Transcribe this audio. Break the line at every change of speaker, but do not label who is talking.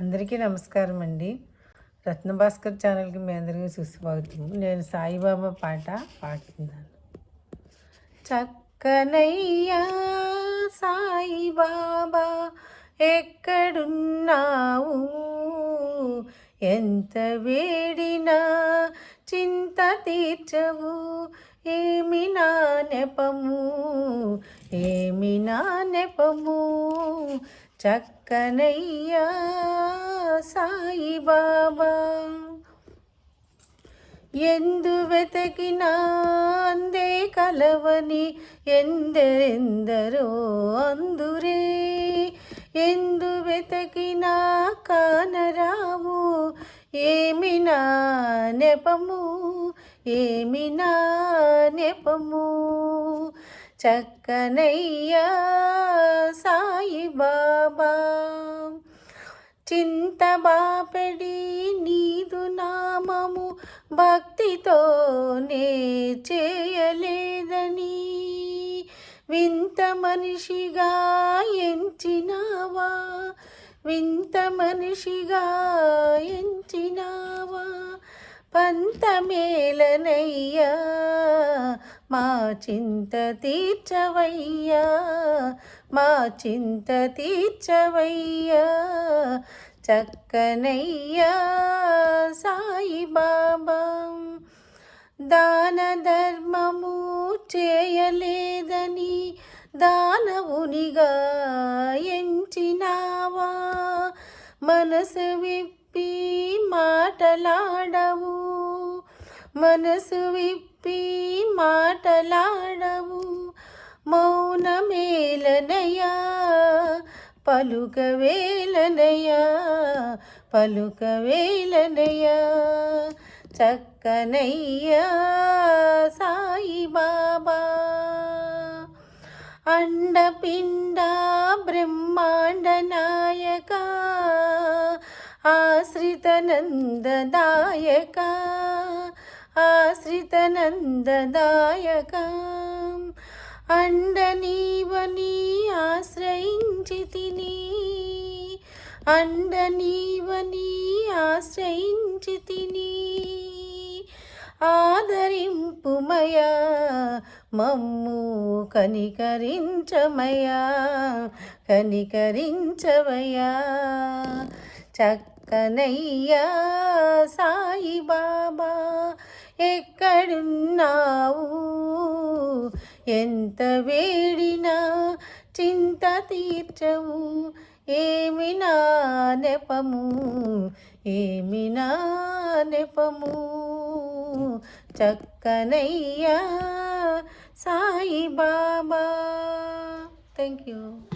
అందరికీ నమస్కారం అండి. రత్నభాస్కర్ ఛానల్కి మీ అందరికీ సుస్వాగతం. నేను సాయిబాబా పాట పాడుతున్నాను. చక్కనయ్యా సాయిబాబా ఎక్కడున్నావు? ఎంత వేడినా చింత తీర్చవు. ఏమి నా నెపము? ఏమి నా నెపము? చక్కనయ్యా సాయిబాబా ఎందు వెతకినా అందే కలవని ఎందరెందరో అందురే. ఎందు వెతకినా కానరావు ఏమి నా నెపము ఏమి నా నెపము. చక్కనయ్యా సాయిబాబా చింతబాపెడి నీదు నామము భక్తితోనే చేయలేదని. వింత మనిషిగా ఎంచినావా? వింత మనిషిగా ఎంచినావా? పంతమేలనయ్యా మా చింత తీర్చవయ్యా మా చింత తీర్చవయ్యా చక్కనయ్యా సాయిబాబా దాన ధర్మము చేయలేదని దానవునిగా ఎంచినావా? మనసు విప్పి మాటలాడా? మనసు విప్పి మాటలాడవు మౌనమేలనయా పలుకవేలనయా పలుకవేలనయా చక్కనయ్యా సాయిబాబా. అండపిండ బ్రహ్మాండ నాయక ఆశ్రితనందదాయక ఆశ్రితనందదాయక. అండ నీవని ఆశ్రయించి తిని అండ నీవని ఆశ్రయించి తిని ఆదరింపుమయా మమ్ము కనికరించమయా కనికరించవయా. చక్కనయ్యా సాయిబాబా ఎక్కడున్నావు? ఎంత వేడినా చింత తీర్చవు. ఏమి నా నెపము? ఏమి నా నెపము? చక్కనయ్యా సాయిబాబా. Thank you